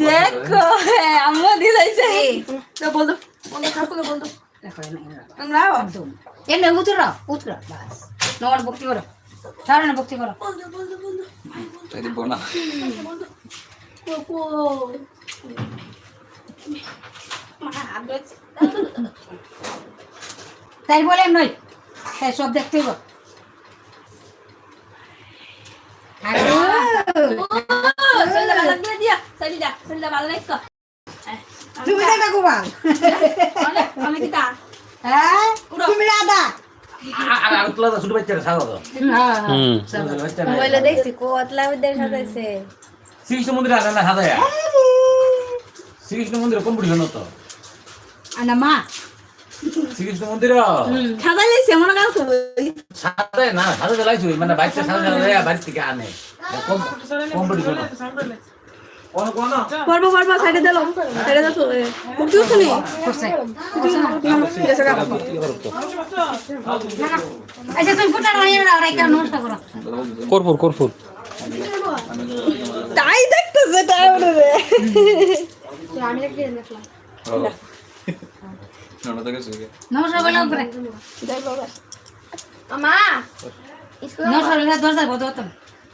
দেখো হ্যাঁ আম্মু দিয়ে যাইছে তো বল বল দো কাকুকে বল দো আমরা এনে উতরা উতরা বাস নগর ভক্তি করো সারা না ভক্তি করো বল দো বল দো বল দো তাই দিব না কোকো মা আদর তাই বলে নই তাই সব দেখতে গো সরিদা ভালো লাগতো তুমি দেখা গোবাল আমি কি তা হ্যাঁ তুমি রাধা। সাদা ওদের সাজাইছে। শ্রীকৃষ্ণ মন্দির আছে না সাদা শ্রীকৃষ্ণ মন্দির কম্পিটিশন তো? মা। শ্রীকৃষ্ণ মন্দির? সাজাইছে মনে কাজ সাদা না সাদা জ্বালাইছো মানে বাচ্চা সাদা জ্বালাই বাড়ি থেকে আনে। কম্পিটিশন পর্ব পর্ব সাইডে দিলো সাইডে দাও তো মুক্তি শুনি কর্পূর কর্পূর তাই দেখতেছে তাই রে নমস্কার বলে উপরে আমা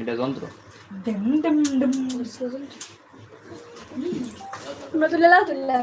এটা যন্ত্র? তুলে লাও তুলে লাও